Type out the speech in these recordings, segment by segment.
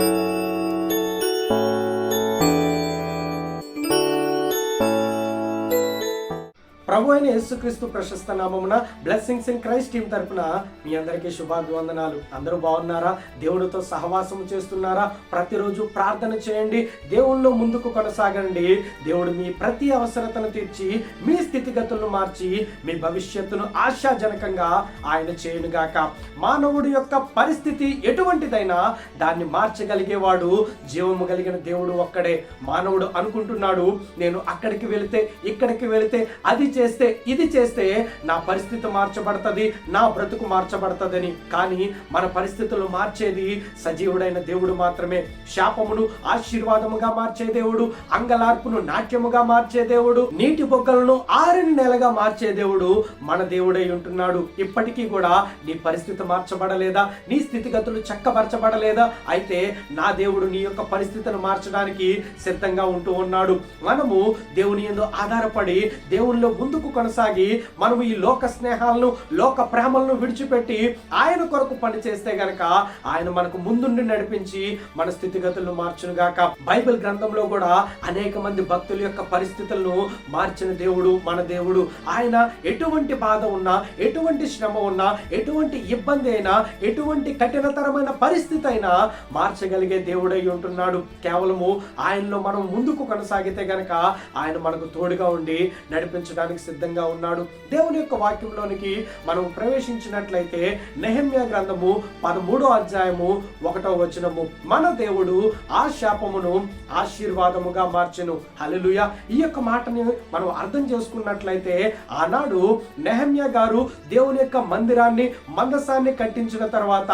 you ప్రభు అయిన యేసుక్రీస్తు ప్రశస్త నామమున బ్లెస్సింగ్స్ ఇన్ క్రైస్ట్ టీం తరపున మీ అందరికీ శుభాభివందనాలు. అందరూ బాగున్నారా? దేవుడితో సహవాసం చేస్తున్నారా? ప్రతిరోజు ప్రార్థన చేయండి. దేవుళ్ళు ముందుకు కొనసాగండి. దేవుడు మీ ప్రతి అవసరతను తీర్చి మీ స్థితిగతులను మార్చి మీ భవిష్యత్తును ఆశాజనకంగా ఆయన చేయనుగాక. మానవుడి యొక్క పరిస్థితి ఎటువంటిదైనా దాన్ని మార్చగలిగేవాడు జీవము కలిగిన దేవుడు ఒక్కడే. మానవుడు అనుకుంటున్నాడు నేను అక్కడికి వెళితే ఇక్కడికి వెళితే అది చేస్తే ఇది చేస్తే నా పరిస్థితి మార్చబడుతుంది నా బ్రతుకు మార్చబడుతుందని. కానీ మన పరిస్థితులు మార్చేది సజీవుడైన దేవుడు మాత్రమే. శాపమును ఆశీర్వాదముగా మార్చే దేవుడు అంగలార్పును నాట్యముగా మార్చే దేవుడు నీటి బొగ్గలను ఆరిని నెలగా మార్చే దేవుడు మన దేవుడై ఉంటున్నాడు. ఇప్పటికీ కూడా నీ పరిస్థితి మార్చబడలేదా? నీ స్థితిగతులు చక్కపరచబడలేదా? అయితే నా దేవుడు నీ యొక్క పరిస్థితిని మార్చడానికి సిద్ధంగా ఉంటూ ఉన్నాడు. మనము దేవుని ఎందు ఆధారపడి దేవునిలో ముందుకు కొనసాగి మనం ఈ లోక స్నేహాలను లోక ప్రేమలను విడిచిపెట్టి ఆయన కొరకు పని చేస్తే గనక ఆయన మనకు ముందుండి నడిపించి మన స్థితిగతులను మార్చును గాక. బైబిల్ గ్రంథంలో కూడా అనేక మంది భక్తుల యొక్క పరిస్థితులను మార్చిన దేవుడు మన దేవుడు. ఆయన ఎటువంటి బాధ ఉన్నా ఎటువంటి శ్రమ ఉన్నా ఎటువంటి ఇబ్బంది అయినా ఎటువంటి కఠినతరమైన పరిస్థితి అయినా మార్చగలిగే దేవుడై ఉంటున్నాడు. కేవలము ఆయనలో మనం ముందుకు కొనసాగితే గనక ఆయన మనకు తోడుగా ఉండి నడిపించడానికి సిద్ధంగా ఉన్నాడు. దేవుని యొక్క వాక్యంలోనికి మనం ప్రవేశించినట్లయితే నెహమ్య గ్రంథము పదమూడో అధ్యాయము ఒకటో వచనము. మన దేవుడు ఆ శాపమును ఆశీర్వాదముగా మార్చెను. హలలుయ ఈ యొక్క మాటని మనం అర్థం చేసుకున్నట్లయితే ఆనాడు నెహమ్య గారు దేవుని యొక్క మందిరాన్ని మందసాన్ని కట్టించిన తర్వాత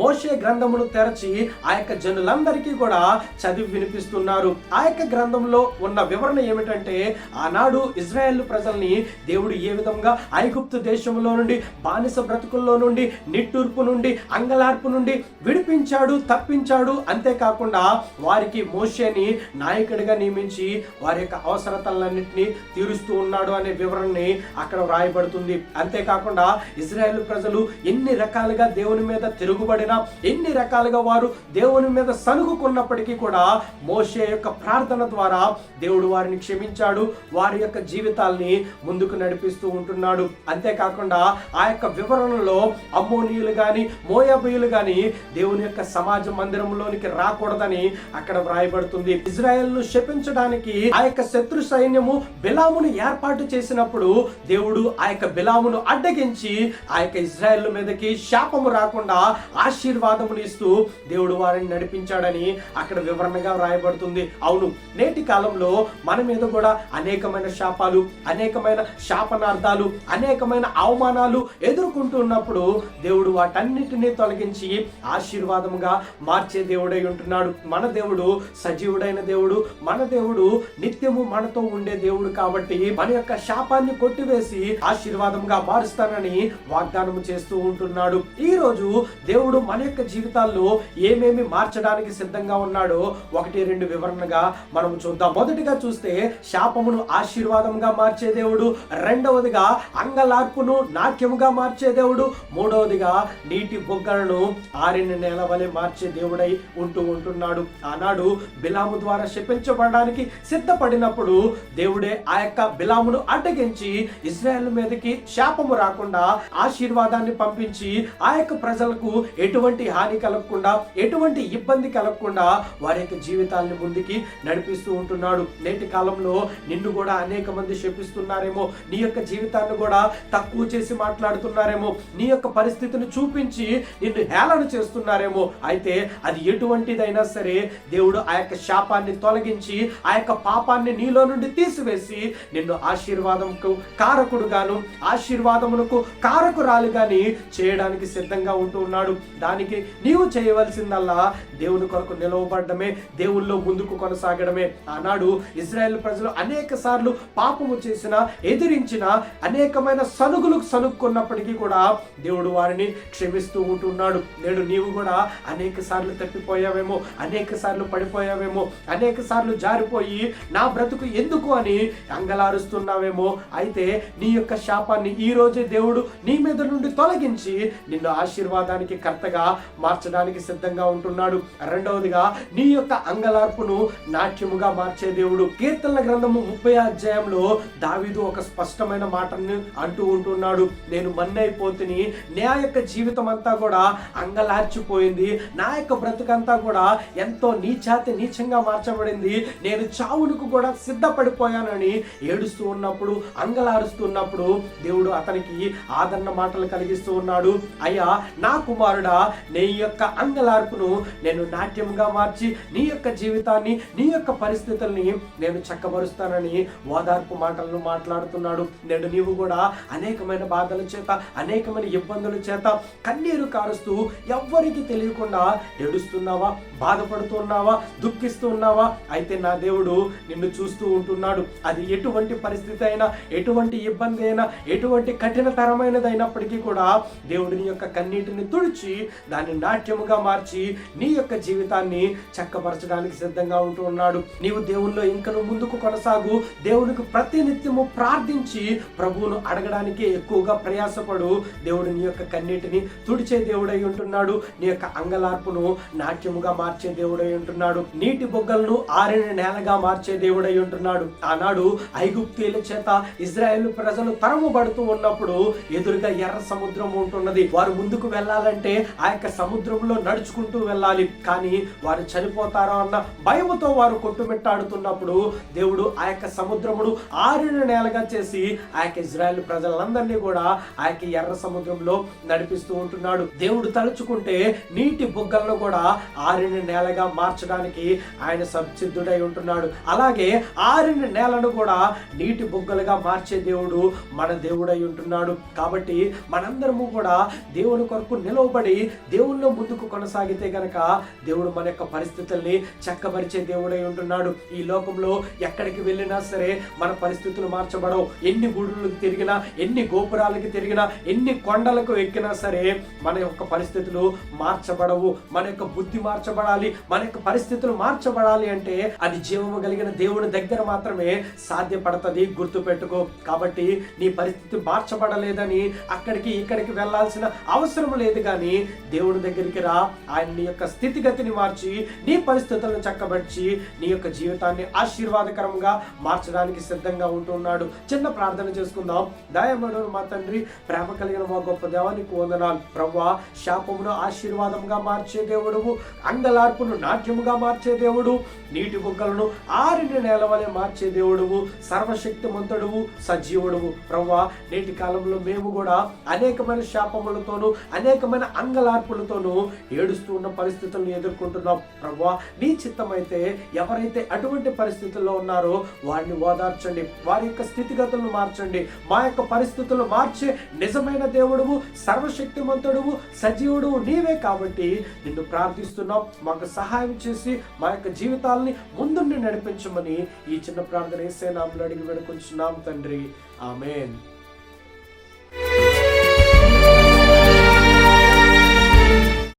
మోషే గ్రంథమును తెరచి ఆ యొక్క జనులందరికీ కూడా చదివి వినిపిస్తున్నారు. ఆ యొక్క గ్రంథంలో ఉన్న వివరణ ఏమిటంటే ఆనాడు ఇజ్రాయెల్ ప్రజల్ని దేవుడు ఏ విధంగా ఐగుప్తు దేశంలో నుండి బానిస బ్రతుకుల్లో నుండి నిట్టూర్పు నుండి అంగలార్పు నుండి విడిపించాడు తప్పించాడు అంతేకాకుండా వారికి మోషేని నాయకుడిగా నియమించి వారి యొక్క అవసరతలన్నింటినీ తీరుస్తూ ఉన్నాడు అనే వివరణని అక్కడ వ్రాయబడుతుంది. అంతేకాకుండా ఇజ్రాయెల్ ప్రజలు ఎన్ని రకాలుగా దేవుని మీద తిరుగుబడినా ఎన్ని రకాలుగా వారు దేవుని మీద సనుగుకున్నప్పటికీ కూడా మోషే యొక్క ప్రార్థన ద్వారా దేవుడు వారిని క్షమించాడు వారి యొక్క జీవితాల్ని ముందుకు నడిపిస్తూ ఉంటున్నాడు. అంతేకాకుండా ఆ యొక్క వివరణలో అమ్మోనీయులు కానీ మోయాబీయులు కానీ దేవుని యొక్క సమాజ మందిరంలోనికి రాకూడదని అక్కడ వ్రాయబడుతుంది. ఇజ్రాయెల్ను శపించడానికి ఆ యొక్క శత్రు సైన్యము బిలామును ఏర్పాటు చేసినప్పుడు దేవుడు ఆ యొక్క బిలామును అడ్డగించి ఆ యొక్క ఇజ్రాయెల్ మీదకి శాపము రాకుండా ఆశీర్వాదములు ఇస్తూ దేవుడు వారిని నడిపించాడని అక్కడ వివరణగా వ్రాయబడుతుంది. అవును నేటి కాలంలో మన మీద కూడా అనేకమైన శాపాలు అనేక అనేకమైన శాపనార్థాలు అనేకమైన అవమానాలు ఎదుర్కొంటున్నప్పుడు దేవుడు వాటన్నిటినీ తొలగించి ఆశీర్వాదముగా మార్చే దేవుడై ఉంటున్నాడు. మన దేవుడు సజీవుడైన దేవుడు మన దేవుడు నిత్యము మనతో ఉండే దేవుడు కాబట్టి మన యొక్క శాపాన్ని కొట్టివేసి ఆశీర్వాదంగా మారుస్తానని వాగ్దానం చేస్తూ ఉంటున్నాడు. ఈ రోజు దేవుడు మన యొక్క జీవితాల్లో ఏమేమి మార్చడానికి సిద్ధంగా ఉన్నాడో ఒకటి రెండు వివరణగా మనం చూద్దాం. మొదటిగా చూస్తే శాపమును ఆశీర్వాదంగా మార్చే దేవుడు రెండవదిగా అంగలార్పును నాట్యముగా మార్చే దేవుడు. మూడవదిగా నీటి బొగ్గలను ఆరిన నేల వలె మార్చే దేవుడై ఉంటూ ఉంటున్నాడు. ఆనాడు బిలాము ద్వారా శపించబడడానికి సిద్ధపడినప్పుడు దేవుడే ఆ యొక్క బిలామును అడ్డగించి ఇస్రాయల్ మీదకి శాపము రాకుండా ఆశీర్వాదాన్ని పంపించి ఆ యొక్క ప్రజలకు ఎటువంటి హాని కలగకుండా ఎటువంటి ఇబ్బంది కలగకుండా వారి యొక్క జీవితాన్ని ముందుకి నడిపిస్తూ ఉంటున్నాడు. నేటి కాలంలో నిన్ను కూడా అనేక మంది శపిస్తున్నారు. మాట్లాడుతున్నారేమో? నీ యొక్క జీవితాన్ని కూడా తక్కువ చేసి మాట్లాడుతున్నారేమో? నీ యొక్క పరిస్థితిని చూపించి నిన్ను హేళన చేస్తున్నారేమో? అయితే అది ఎటువంటిదైనా సరే దేవుడు ఆ యొక్క శాపాన్ని తొలగించి ఆ యొక్క పాపాన్ని నీలో నుండి తీసివేసి నిన్ను ఆశీర్వాదంకు కారకుడుగాను ఆశీర్వాదమునకు కారకురాలు గాని చేయడానికి సిద్ధంగా ఉంటూ ఉన్నాడు. దానికి నీవు చేయవలసిందల్లా దేవుని కొరకు నిలవబడమే దేవుల్లో ముందుకు కొనసాగడమే. ఆనాడు ఇజ్రాయెల్ ప్రజలు అనేక సార్లు పాపము చేసిన ఎదిరించిన అనేకమైన సనుగులకు సనుక్కున్నప్పటికీ కూడా దేవుడు వారిని క్షమిస్తూ ఉంటున్నాడు. నేడు నీవు కూడా అనేక సార్లు తప్పిపోయావేమో అనేక సార్లు పడిపోయావేమో అనేక సార్లు జారిపోయి నా బ్రతుకు ఎందుకు అని అంగలారుస్తున్నావేమో. అయితే నీ యొక్క శాపాన్ని ఈ రోజే దేవుడు నీ మీద నుండి తొలగించి నిన్ను ఆశీర్వాదానికి కర్తగా మార్చడానికి సిద్ధంగా ఉంటున్నాడు. రెండవదిగా నీ యొక్క అంగలార్పును నాట్యముగా మార్చే దేవుడు. కీర్తనల గ్రంథము ముప్పై అధ్యాయంలో దావి ఒక స్పష్టమైన మాటను అంటూ ఉంటున్నాడు. నేను మన్నైపోతుని నా యొక్క జీవితం అంతా కూడా అంగలార్చిపోయింది. నా యొక్క బ్రతుకంతా కూడా ఎంతో నీచాతి నీచంగా మార్చబడింది. నేను చావులకు కూడా సిద్ధపడిపోయానని ఏడుస్తూ ఉన్నప్పుడు అంగలారుస్తున్నప్పుడు దేవుడు అతనికి ఆదరణ మాటలు కలిగిస్తూ ఉన్నాడు. అయ్యా నా కుమారుడా నీ యొక్క అంగలార్పును నేను నాట్యంగా మార్చి నీ యొక్క జీవితాన్ని నీ యొక్క పరిస్థితుల్ని నేను చక్కబరుస్తానని ఓదార్పు మాటలను మాట్లాడుతున్నాడు. నేడు నీవు కూడా అనేకమైన బాధల చేత అనేకమైన ఇబ్బందుల చేత కన్నీరు కారుస్తూ ఎవ్వరికి తెలియకుండా ఏడుస్తున్నావా? బాధపడుతున్నావా? దుఃఖిస్తున్నావా? అయితే నా దేవుడు నిన్ను చూస్తూ ఉంటున్నాడు. అది ఎటువంటి పరిస్థితి అయినా ఎటువంటి ఇబ్బంది అయినా ఎటువంటి కఠినతరమైనది అయినప్పటికీ కూడా దేవుడిని యొక్క కన్నీటిని తుడిచి దాన్ని నాట్యముగా మార్చి నీ యొక్క జీవితాన్ని చక్కపరచడానికి సిద్ధంగా ఉంటూ ఉన్నాడు. నీవు దేవుల్లో ఇంకను ముందుకు కొనసాగు. దేవునికి ప్రతినిత్యము ప్రార్థించి ప్రభువును అడగడానికి ఎక్కువగా ప్రయాసపడు. దేవుడు నీ యొక్క కన్నీటిని తుడిచే దేవుడై ఉంటున్నాడు. నీ యొక్క అంగలార్పును నాట్యముగా మార్చే దేవుడై ఉంటున్నాడు. నీటి బొగ్గలను ఆరిన నేలగా మార్చే దేవుడై ఉంటున్నాడు. ఆనాడు ఐగుప్తీల చేత ఇజ్రాయెల్ ప్రజలు తరముబడుతూ ఉన్నప్పుడు ఎదురుగా ఎర్ర సముద్రం ఉంటున్నది. వారు ముందుకు వెళ్ళాలంటే ఆ యొక్క సముద్రంలో నడుచుకుంటూ వెళ్ళాలి. కానీ వారు చనిపోతారో అన్న భయముతో వారు కొట్టుమిట్టాడుతున్నప్పుడు దేవుడు ఆ యొక్క సముద్రమును ఆరిన నేలగా చేసి ఆ యొక్క ఇజ్రాయెల్ ప్రజలందరినీ కూడా ఆ యొక్క ఎర్ర సముద్రంలో నడిపిస్తూ ఉంటున్నాడు. దేవుడు తలుచుకుంటే నీటి బుగ్గలను కూడా ఆరిన నేలగా మార్చడానికి ఆయన సంసిద్ధుడై ఉంటున్నాడు. అలాగే ఆరిన నేలను కూడా నీటి బుగ్గలుగా మార్చే దేవుడు మన దేవుడై ఉంటున్నాడు. కాబట్టి మనందరము కూడా దేవుని కొరకు నిలవబడి దేవుల్లో ముందుకు కొనసాగితే గనక దేవుడు మన యొక్క పరిస్థితుల్ని చక్కబరిచే దేవుడై ఉంటున్నాడు. ఈ లోకంలో ఎక్కడికి వెళ్ళినా సరే మన పరిస్థితులు మార్చ మార్చబడవు ఎన్ని గుడులకు తిరిగినా ఎన్ని గోపురాలకి తిరిగినా ఎన్ని కొండలకు ఎక్కినా సరే మన యొక్క పరిస్థితులు మార్చబడవు. మన యొక్క బుద్ధి మార్చబడాలి. మన యొక్క పరిస్థితులు మార్చబడాలి అంటే అది జీవము కలిగిన దేవుని దగ్గర మాత్రమే సాధ్యపడుతుంది. గుర్తుపెట్టుకో. కాబట్టి నీ పరిస్థితి మార్చబడలేదని అక్కడికి ఇక్కడికి వెళ్ళాల్సిన అవసరం లేదు కానీ దేవుని దగ్గరికి రా. ఆయన నీ యొక్క స్థితిగతిని మార్చి నీ పరిస్థితులను చక్కబర్చి నీ యొక్క జీవితాన్ని ఆశీర్వాదకరంగా మార్చడానికి సిద్ధంగా ఉంటున్నాడు. చిన్న ప్రార్థన చేసుకుందాం. దయమడు మా తండ్రి ప్రేమ కలిగిన మా గొప్ప దేవానికి వందనాలు. ప్రవ్వా శాపమును ఆశీర్వాదంగా మార్చే దేవుడు అంగలార్పును నాట్యముగా మార్చే దేవుడు నీటి బుగ్గలను ఆరిన నేల వలె మార్చే దేవుడువు సర్వశక్తిమంతుడువు సజీవుడువు. ప్రవ్వా నేటి కాలంలో మేము కూడా అనేకమైన శాపములతోనూ అనేకమైన అంగలార్పులతోనూ ఏడుస్తూ ఉన్న పరిస్థితులను ఎదుర్కొంటున్నాం. ప్రవ్వా నీ చిత్తమైతే ఎవరైతే అటువంటి పరిస్థితుల్లో ఉన్నారో వారిని ఓదార్చండి. వారి యొక్క స్థితిగతులను మార్చండి. మా యొక్క పరిస్థితులు మార్చే నిజమైన దేవుడువు సర్వశక్తిమంతుడువు సజీవుడువు నీవే కాబట్టి నిన్ను ప్రార్థిస్తున్నాం. మాకు సహాయం చేసి మా యొక్క జీవితాలని ముందుండి నడిపించమని ఈ చిన్న ప్రార్థన వేసే నామలు అడిగి వేడుకుంటున్నాం తండ్రి. ఆమెన్.